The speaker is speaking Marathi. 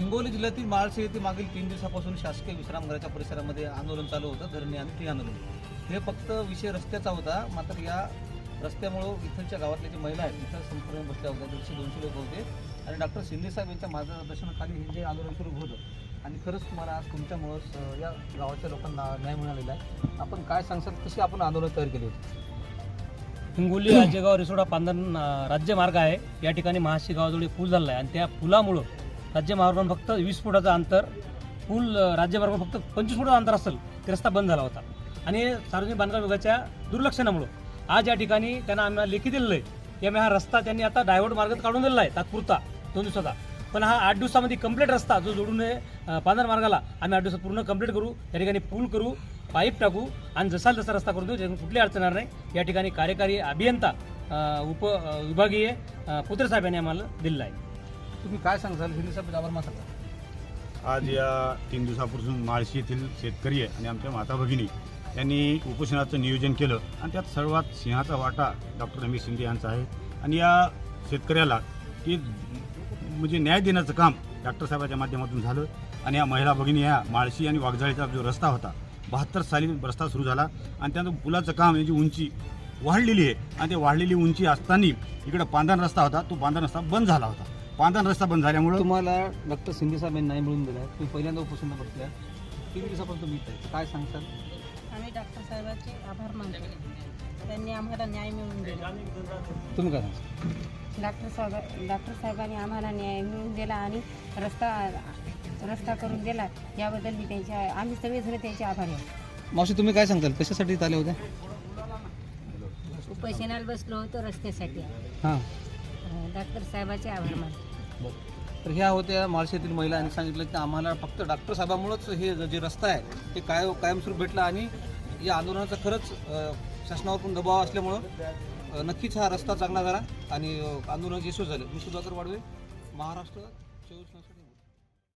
हिंगोली जिल्ह्यातील माळशे येथे मागील तीन दिवसापासून शासकीय विश्रामगृहाच्या परिसरामध्ये आंदोलन चालू होतं. धरणे आणि ती आंदोलन हे फक्त विषय रस्त्याचा होता मात्र या रस्त्यामुळं इथलच्या गावातल्या जे महिला आहेत इथं संपूर्ण बसल्या होत्या. दीडशे दोनशे लोक होते. आणि डॉक्टर शिंदेसाहेब यांच्या मार्गदर्शनाखाली हे जे आंदोलन सुरू होतं आणि खरंच तुम्हाला आज तुमच्यामुळं या गावाच्या लोकांना न्याय मिळालेला आहे. आपण काय सांगतात कशी आपण आंदोलन तयार केली होती? हिंगोली राजेगाव रिसोडा पांधन राज्यमार्ग आहे. या ठिकाणी महाशी गावाजवळ पूल झाला आहे. आणि त्या पुलामुळं राज्यमार्गावर फक्त वीस फुटाचं अंतर पूल अं, राज्यमार्गावर फक्त पंचवीस फुटाचं अंतर असेल ते रस्ता बंद झाला होता. आणि सार्वजनिक बांधकाम विभागाच्या दुर्लक्षणामुळं आज या ठिकाणी त्यांना आम्हाला लेखी दिलेलं आहे त्यामुळे हा रस्ता त्यांनी आता डायव्हर्ट मार्ग काढून दिलेला आहे तात्पुरता दोन दिवसाचा. पण हा आठ दिवसामध्ये कंप्लीट रस्ता जो जोडून आहे, मार्गाला आम्ही आठ दिवसात पूर्ण कंप्लीट करू या ठिकाणी पूल करू पाईप टाकू आणि जसा जसा रस्ता करून देऊ ज्यातून कुठली अडचण येणार नाही. या ठिकाणी कार्यकारी अभियंता उप विभागीय पुत्रसाहेब यांनी आम्हाला दिलेला आहे. तुम्ही काय सांगाल शिंदे आभार मानता आज या तीन दिवसापासून माळशी येथील शेतकरी आणि आमच्या माता भगिनी यांनी उपोषणाचं नियोजन केलं आणि त्यात सर्वात सिंहाचा वाटा डॉक्टर रमेश शिंदे यांचा आहे. आणि या शेतकऱ्याला की म्हणजे न्याय देण्याचं काम डॉक्टर साहेबाच्या माध्यमातून झालं आणि या महिला भगिनी ह्या माळशी आणि वाघजाळीचा जो रस्ता होता बहात्तर साली रस्ता सुरू झाला आणि त्यानंतर पुलाचं काम याची उंची वाढलेली आहे. आणि ते वाढलेली उंची असताना इकडं पांधन रस्ता होता तो पांधन रस्ता बंद झाला होता. पांधन रस्ता बंद झाल्यामुळं तुम्हाला डॉक्टर शिंदे साहेब यांनी न्याय मिळून दिला. तुम्ही पहिल्यांदा उपोषण बसल्या. तीन दिवसापासून तुम्ही इथे आहे. काय सांगताल आम्ही डॉक्टर साहेबांचे आभार मानतो. त्यांनी आम्हाला न्याय मिळवून दिला. तुम्ही काय सांगता? डॉक्टर साहेब डॉक्टर साहेबांनी आम्हाला न्याय मिळवून दिला आणि रस्ता रस्ता करून दिला. याबद्दल मी त्यांच्या आम्ही सगळेजण त्यांचे आभारी आहोत. मावशी तुम्ही काय सांगताल? कशासाठी इथं आले होते? उपोषणाला बसलो होतो रस्त्यासाठी. हां. हो, डॉक्टर साहेबाचे आभार मानतो. तर ह्या होत्या माळशेतील महिलांनी सांगितलं की आम्हाला फक्त डॉक्टर साहेबामुळंच हे जे रस्ता आहे ते काय कायमस्वरूप भेटला आणि या आंदोलनाचा खरंच अ, शासनावर पण दबाव असल्यामुळं अ, नक्कीच हा रस्ता चांगला झाला आणि अ, आंदोलन यशस्वी झालं. मी सुधाकर वाडवे महाराष्ट्र चोवीस तासासाठी